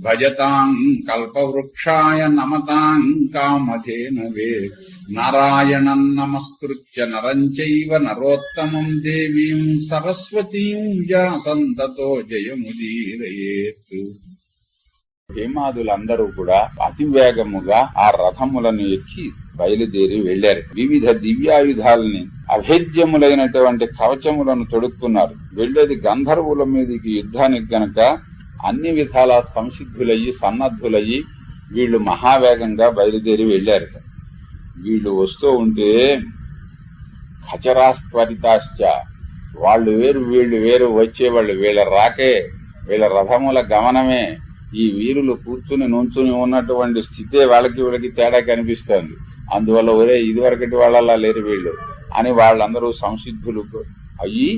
భజతాం కల్పవృక్షాయ నమతాం కామధేనవే. నారాయణం నమస్కృత్య నరం చైవ నరోత్తమం దేవీం సరస్వతీం వ్యాసంతతో జయముదీరయేత్. హేమాదులందరూ కూడా అతి వేగముగా ఆ రథములను ఎక్కి బయలుదేరి వెళ్ళారు వివిధ దివ్యాయుధాలని అభేద్యములైనటువంటి కవచములను తొడుక్కున్నారు. వెళ్ళేది గంధర్వుల మీదకి యుద్ధానికి గనక అన్ని విధాల సంసిద్ధులయ్యి సన్నద్ధులయ్యి వీళ్ళు మహావేగంగా బయలుదేరి వెళ్ళారు వీళ్ళు వస్తూ ఉంటే ఖచరాస్త్వరితాశ్చ వాళ్ళు వేరు వీళ్ళు వేరు వచ్చేవాళ్ళు వీళ్ళ రాకే వీళ్ళ రథముల గమనమే. ఈ వీరులు కూర్చుని నుంచుని ఉన్నటువంటి స్థితే వాళ్ళకి వీళ్ళకి తేడా కనిపిస్తుంది. అందువల్ల ఒరే ఇదివరకటి వాళ్ళలా లేరు వీళ్ళు అని వాళ్ళందరూ సంసిద్ధులు. అయ్యి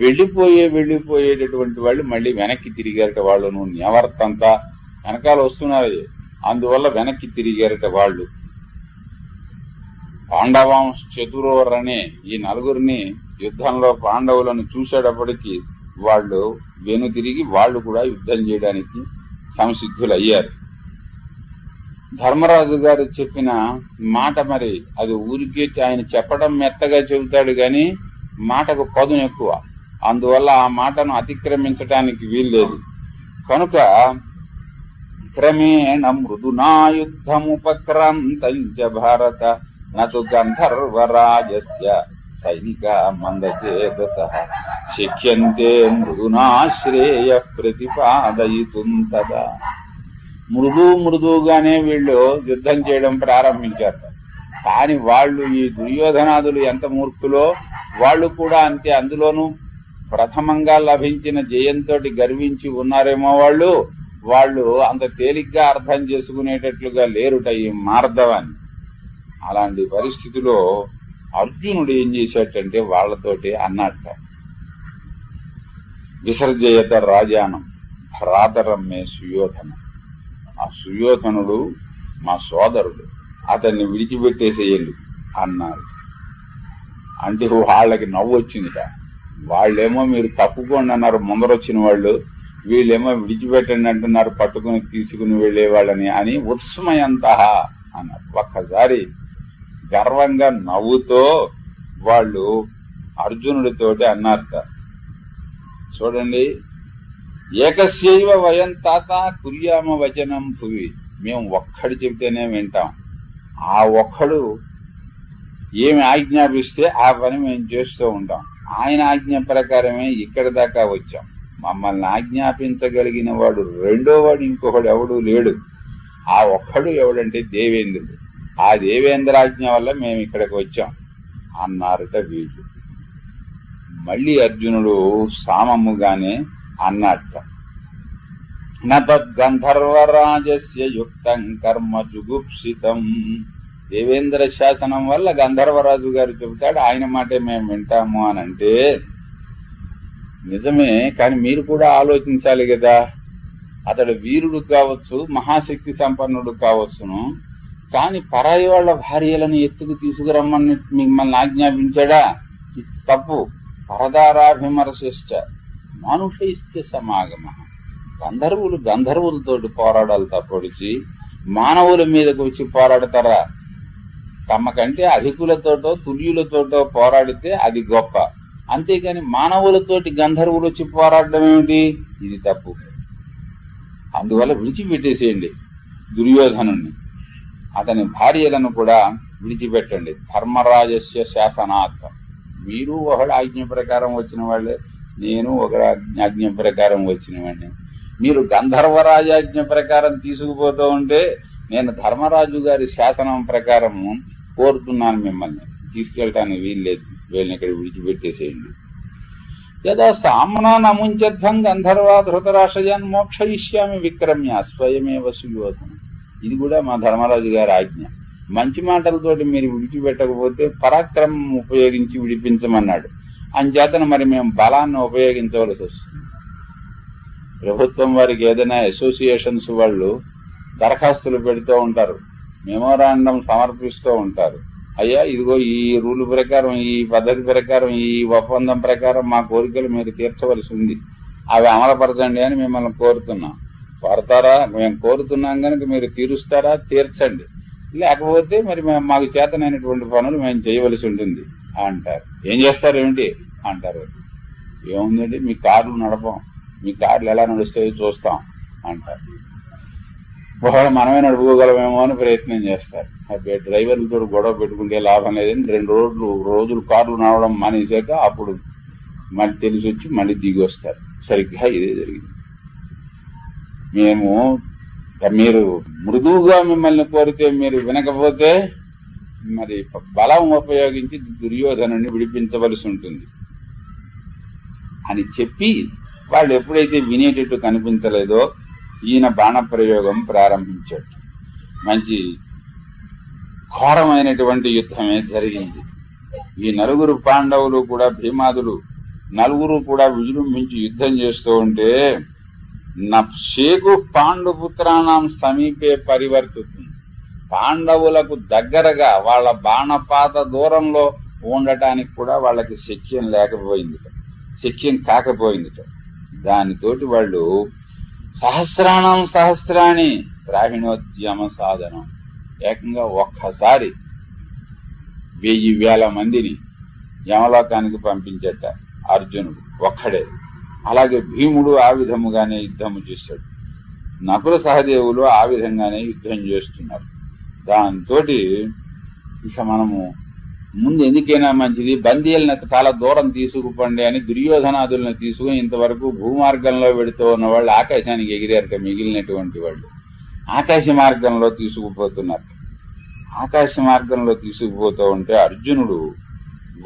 వెళ్ళిపోయే వెళ్ళిపోయేటటువంటి వాళ్ళు మళ్ళీ వెనక్కి తిరిగారట వాళ్ళు నువ్వు వెనకాల వస్తున్నారు అందువల్ల వెనక్కి తిరిగారట వాళ్ళు. పాండవం చతురోరనే ఈ నలుగురిని యుద్ధంలో పాండవులను చూసేటప్పటికి వాళ్ళు వెను తిరిగి వాళ్ళు కూడా యుద్ధం చేయడానికి సంసిద్ధులయ్యారు ధర్మరాజు గారు చెప్పిన మాట మరి అది ఊరికే ఆయన చెప్పడం మెత్తగా చెబుతాడు గాని మాటకు పదును ఎక్కువ. అందువల్ల ఆ మాటను అతిక్రమించటానికి వీల్లేదు. కనుక క్రమేణ మృదునాయుద్ధముపక్రాంతంచ భారత నతు గంధర్వరాజస్య సైనిక మందచేతస. శక్యంతే మృదునాశ్రేయ ప్రతిపాదయితుం తదా. మృదు మృదుగానే వీళ్ళు యుద్ధం చేయడం ప్రారంభించారు. కాని వాళ్ళు ఈ దుర్యోధనాదులు ఎంత మూర్ఖులో వాళ్ళు కూడా అంతే అందులోనూ ప్రథమంగా లభించిన జయంతో గర్వించి ఉన్నారేమో వాళ్ళు. వాళ్ళు అంత తేలిగ్గా అర్థం చేసుకునేటట్లుగా లేరుట ఈ మార్ధవాన్ని అలాంటి పరిస్థితిలో అర్జునుడు ఏం చేశాడంటే వాళ్ళతోటి అన్నట్ట విసర్జయత రాజానం భ్రాతరం సుయోధన. ఆ సుయోధనుడు మా సోదరుడు అతన్ని విడిచిపెట్టేసేయండి అన్నారు అంటే వాళ్ళకి నవ్వు వచ్చిందిట వాళ్ళేమో మీరు తప్పుకోండి అన్నారు. ముందరొచ్చిన వాళ్ళు వీళ్ళేమో విడిచిపెట్టండి అంటున్నారు పట్టుకుని తీసుకుని వెళ్ళే వాళ్ళని అని ఉత్సమయంత అన్నారు. ఒక్కసారి గర్వంగా నవ్వుతో వాళ్ళు అర్జునుడితోటి అన్నారట చూడండి ఏకశైవ వయం తాత కుర్యామ వచనం భువి. మేము ఒక్కడు చెబితేనే వింటాం. ఆ ఒక్కడు ఏమి ఆజ్ఞాపిస్తే ఆ పని మేము చేస్తూ ఉంటాం. ఆయన ఆజ్ఞ ప్రకారమే ఇక్కడ దాకా వచ్చాం. మమ్మల్ని ఆజ్ఞాపించగలిగిన వాడు రెండో వాడు ఇంకొకడు ఎవడు లేడు. ఆ ఒక్కడు ఎవడంటే దేవేంద్రుడు. ఆ దేవేంద్రాజ్ఞ వల్ల మేము ఇక్కడికి వచ్చాం అన్నారట వీళ్ళు మళ్ళీ అర్జునుడు సామముగానే అన్నట్ట నద్గంధర్వరాజస్య యుక్తం కర్మ జుగుప్సితం. దేవేంద్ర శాసనం వల్ల గంధర్వరాజు గారు చెబుతాడు ఆయన మాటే మేము వింటాము అని అంటే నిజమే కానీ మీరు కూడా ఆలోచించాలి కదా. అతడు వీరుడు కావచ్చు మహాశక్తి సంపన్నుడు కావచ్చును. కానీ పరాయి వాళ్ళ భార్యలను ఎత్తుకు తీసుకురమ్మని మిమ్మల్ని ఆజ్ఞాపించాడా? తప్పు. పరదారాభిమర్శిష్ట మానుషయిష్ట సమాగమ. గంధర్వులు గంధర్వులతోటి పోరాడాలి తప్పొడిచి మానవుల మీదకు వచ్చి పోరాడతారా? తమకంటే అధికులతోటో తుల్యులతోటో పోరాడితే అది గొప్ప. అంతేకాని మానవులతోటి గంధర్వులు వచ్చి పోరాడడం ఏమిటి? ఇది తప్పు. అందువల్ల విడిచిపెట్టేసేయండి దుర్యోధనుణ్ణి. అతని భార్యలను కూడా విడిచిపెట్టండి. ధర్మరాజస్య శాసనార్థం. మీరు ఒకడు ఆజ్ఞ ప్రకారం వచ్చిన వాళ్ళే నేను ఒక ఆజ్ఞ ప్రకారం వచ్చినవాడిని మీరు గంధర్వరాజాజ్ఞ ప్రకారం తీసుకుపోతూ ఉంటే నేను ధర్మరాజు గారి శాసనం ప్రకారం కోరుతున్నాను మిమ్మల్ని. తీసుకెళ్ళటానికి వీలు లేదు. వీళ్ళని ఇక్కడ విడిచిపెట్టేసేయండి. యదా సామ్నా నముంచద్ధం గంధర్వా ధృతరాష్ట్రజాన్ మోక్షయిష్యామి విక్రమ్య స్వయమేవ సుయోధనం. ఇది కూడా మా ధర్మరాజు గారి ఆజ్ఞ. మంచి మాటలతోటి మీరు విడిచిపెట్టకపోతే పరాక్రమం ఉపయోగించి విడిపించమన్నాడు. అంచేతను మరి మేము బలాన్ని ఉపయోగించవలసి వస్తుంది. ప్రభుత్వం వారికి ఏదైనా అసోసియేషన్స్ వాళ్ళు దరఖాస్తులు పెడుతూ ఉంటారు. మెమోరాండం సమర్పిస్తూ ఉంటారు. అయ్యా ఇదిగో ఈ రూల్ ప్రకారం ఈ పద్ధతి ప్రకారం ఈ ఒప్పందం ప్రకారం మా కోరికలు మీరు తీర్చవలసి ఉంది. అవి అమలుపరచండి అని మిమ్మల్ని కోరుతున్నాం. కోరతారా? మేము కోరుతున్నాం కనుక మీరు తీరుస్తారా? తీర్చండి. లేకపోతే మరి మాకు చేతనైనటువంటి పనులు మేము చేయవలసి ఉంటుంది అంటారు. ఏం చేస్తారు ఏమిటి? అంటారు. ఏముందండి? మీ కార్లు నడపం. మీ కార్లు ఎలా నడుస్తాయో చూస్తాం అంటారు. ఒకవేళ మనమే నడుపుకోగలమేమో అని ప్రయత్నం చేస్తారు. డ్రైవర్లతో గొడవ పెట్టుకుంటే లాభం లేదని రెండు రోజులు రోజులు కార్లు నడవడం మానేశాక అప్పుడు మళ్ళీ తెలిసి వచ్చి మళ్ళీ దిగి వస్తారు. సరిగ్గా ఇదే జరిగింది. మేము మీరు మృదువుగా మిమ్మల్ని కోరితే మీరు వినకపోతే మరి బలం ఉపయోగించి దుర్యోధనుని విడిపించవలసి ఉంటుంది అని చెప్పి వాళ్ళు ఎప్పుడైతే వినేటట్టు కనిపించలేదో ఈయన బాణ ప్రయోగం ప్రారంభించాడు. మంచి ఘోరమైనటువంటి యుద్ధమే జరిగింది. ఈ నలుగురు పాండవులు కూడా భీమాదులు నలుగురు కూడా విజృంభించి యుద్ధం చేస్తూ ఉంటే నషేకు పాండుపుత్రాణం సమీపే పరివర్తిస్తుంది. పాండవులకు దగ్గరగా వాళ్ళ బాణపాత దూరంలో ఉండటానికి కూడా వాళ్ళకి శక్యం లేకపోయింది శక్యం కాకపోయింది దానితోటి వాళ్ళు సహస్రాణం సహస్రాణి ప్రావీణోద్యమ సాధనం. ఏకంగా ఒక్కసారి వెయ్యి వేల మందిని యమలోకానికి పంపించట అర్జునుడు. ఒక్కడే. అలాగే భీముడు ఆ విధముగానే యుద్ధము చేశాడు. నకుల సహదేవులు ఆ విధంగానే యుద్ధం చేస్తున్నారు. దాంతో ఇక మనము ముందు ఎందుకైనా మంచిది? బందీలను చాలా దూరం తీసుకుపండి అని దుర్యోధనాదులను తీసుకుని ఇంతవరకు భూమార్గంలో పెడుతూ ఉన్న వాళ్ళు ఆకాశానికి ఎగిరారట మిగిలినటువంటి వాళ్ళు. ఆకాశ మార్గంలో తీసుకుపోతున్నారు. ఆకాశ మార్గంలో తీసుకుపోతూ ఉంటే అర్జునుడు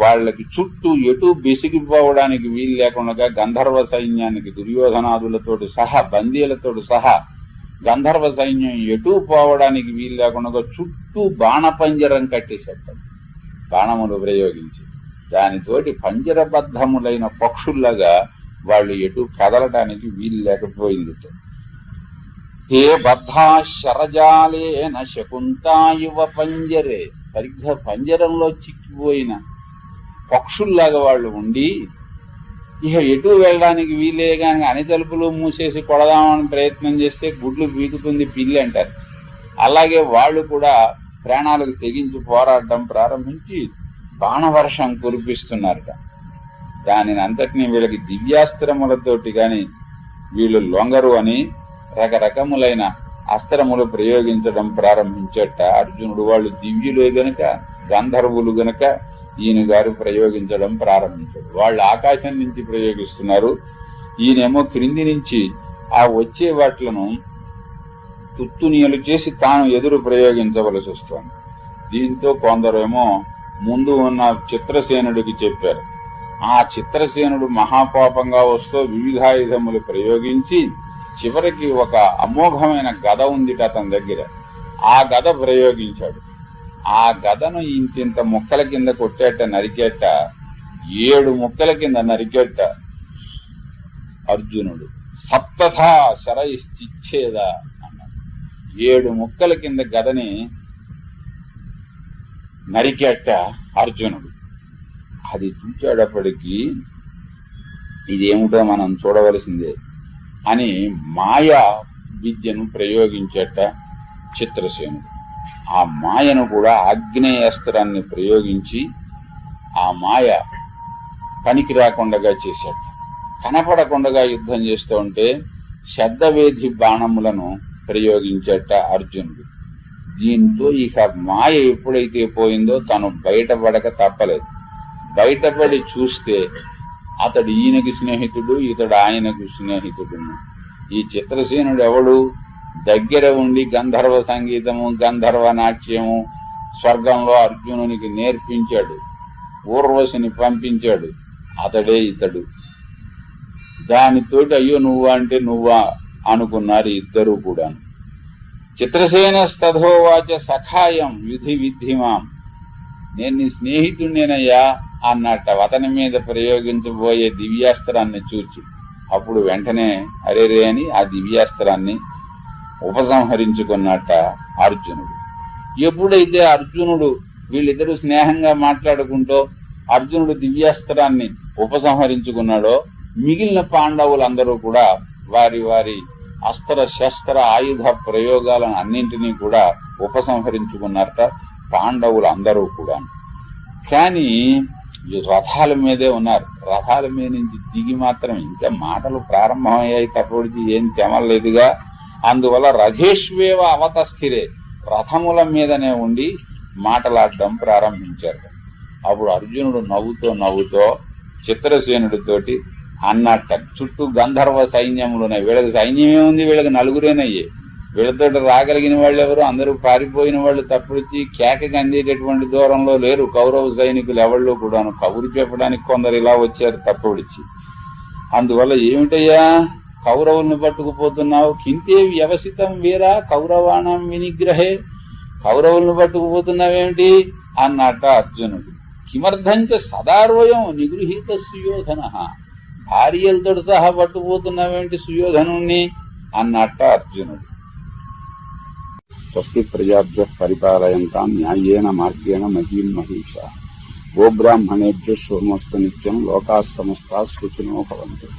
వాళ్ళకి చుట్టూ ఎటు బెసిగిపోవడానికి వీలు లేకుండా గంధర్వ సైన్యానికి దుర్యోధనాదులతోటి సహా బందీలతోటి సహా గంధర్వ సైన్యం ఎటు పోవడానికి వీలు లేకుండా చుట్టూ బాణపంజరం కట్టేసేట బాణములు ప్రయోగించి దానితోటి పంజరబద్ధములైన పక్షుల్లాగా వాళ్ళు ఎటు కదలటానికి వీలు లేకపోయింది. హే బద్ధా శరజాలేన శకుంతాయువ పంజరే సరిగ్గా పంజరంలో చిక్కిపోయిన పక్షుల్లాగా వాళ్ళు ఉండి ఇక ఎటు వెళ్ళడానికి వీలే కానీ అని తలుపులు మూసేసి కొడదామని ప్రయత్నం చేస్తే గుడ్లు పీకుతుంది పిల్లి అంటారు. అలాగే వాళ్ళు కూడా ప్రాణాలకు తెగించి పోరాడడం ప్రారంభించి బాణవర్షం కురిపిస్తున్నారట. దానిని అంతటినీ వీళ్ళకి దివ్యాస్త్రములతోటి గాని వీళ్ళు లొంగరు అని రకరకములైన అస్త్రములు ప్రయోగించడం ప్రారంభించట. అర్జునుడు వాళ్ళు దివ్యులే గనుక గంధర్వులు గనుక ఈయన గారు ప్రయోగించడం ప్రారంభించాడు వాళ్ళు ఆకాశం నుంచి ప్రయోగిస్తున్నారు. ఈయనేమో క్రింది నుంచి ఆ వచ్చే వాట్లను తుత్తునియలు చేసి తాను ఎదురు ప్రయోగించవలసి వస్తుంది. దీంతో కొందరేమో ముందు ఉన్న చిత్రసేనుడికి చెప్పారు. ఆ చిత్రసేనుడు మహాపాపంగా వస్తూ వివిధాయుధములు ప్రయోగించి చివరికి ఒక అమోఘమైన గద ఉందిట అతని దగ్గర. ఆ గద ప్రయోగించాడు. ఆ గదను ఇంతింత ముక్కల కింద కొట్టేట నరికేట ఏడు ముక్కల కింద నరికేట అర్జునుడు. సప్తథా శరయిశ్చిచ్చేదా ఏడు ముక్కల కింద గదని నరికెట్ట అర్జునుడు. అది చూచేటప్పటికీ ఇదేమిటో మనం చూడవలసిందే అని మాయా విద్యను ప్రయోగించేట చిత్రసేనుడు. ఆ మాయను కూడా ఆగ్నేయాస్త్రాన్ని ప్రయోగించి ఆ మాయ పనికి రాకుండా చేశాట కనపడకుండా యుద్ధం చేస్తూ ఉంటే శబ్దవేధి బాణములను ప్రయోగించట అర్జునుడు. దీంతో ఇక మాయ ఎప్పుడైతే పోయిందో తను బయటపడక తప్పలేదు. బయటపడి చూస్తే అతడు ఈయనకి స్నేహితుడు ఇతడు ఆయనకు స్నేహితుడు ఈ చిత్రసేనుడు ఎవడు? దగ్గర ఉండి గంధర్వ సంగీతము గంధర్వ నాట్యము స్వర్గంలో అర్జునునికి నేర్పించాడు. ఊర్వశిని పంపించాడు. అతడే ఇతడు. దానితోటి అయ్యో నువ్వా అంటే నువ్వా? అనుకున్నారు ఇద్దరు కూడా చిత్రసేన స్తథోవాచ సఖాయం విధి విద్ధిమాం. నేను నీ స్నేహితుడినేనయ్యా అన్నట్ట అతని మీద ప్రయోగించబోయే దివ్యాస్త్రాన్ని చూచి అప్పుడు వెంటనే అరేరే అని ఆ దివ్యాస్త్రాన్ని ఉపసంహరించుకున్నట్ట అర్జునుడు. ఎప్పుడైతే అర్జునుడు వీళ్ళిద్దరూ స్నేహంగా మాట్లాడుకుంటూ అర్జునుడు దివ్యాస్త్రాన్ని ఉపసంహరించుకున్నాడో మిగిలిన పాండవులందరూ కూడా వారి వారి అస్త్ర శస్త్ర ఆయుధ ప్రయోగాలను అన్నింటినీ కూడా ఉపసంహరించుకున్నారట పాండవులు అందరూ కూడా. కానీ రథాల మీదే ఉన్నారు. రథాల మీద నుంచి దిగి మాత్రం ఇంకా మాటలు ప్రారంభమయ్యాయి తప్పటికి ఏం తెమలేదుగా అందువల్ల రథేష్వేవ అవతస్థిరే రథముల మీదనే ఉండి మాటలాడడం ప్రారంభించారు. అప్పుడు అర్జునుడు నవ్వుతో నవ్వుతో చిత్రసేనుడితోటి అన్నట్ట చుట్టూ గంధర్వ సైన్యములున్నాయి. వీళ్ళకి సైన్యమే ఉంది వీళ్ళకి నలుగురేనయ్యే. వీళ్ళతో రాగలిగిన వాళ్ళు ఎవరు? అందరూ పారిపోయిన వాళ్ళు తప్పిచ్చి కేకకి అందేటటువంటి దూరంలో లేరు. కౌరవ సైనికులు ఎవళ్ళు కూడాను? కబురు చెప్పడానికి కొందరు ఇలా వచ్చారు తప్పుడిచ్చి. అందువల్ల ఏమిటయ్యా? కౌరవుల్ని పట్టుకుపోతున్నావు? కింతే వ్యవసితం వీరా కౌరవాణం వినిగ్రహే. కౌరవుల్ని పట్టుకుపోతున్నావేమిటి? అన్నట్ట అర్జునుడు. కిమర్థంచ సదార్వయం నిగృహీత సుయోధన. భార్యలతో సహా పట్టుకుపోతున్నావేంటి సుయోధనుణ్ణి? అన్నట్ట అర్జునుడు. స్వస్తి ప్రజాభ్య పరిపాలయంతాం న్యాయేన మార్గేణ మహీం మహిష. గోబ్రాహ్మణేభ్య శోమస్తు నిత్యం లోకా సమస్తా సుఖినో భవంతు.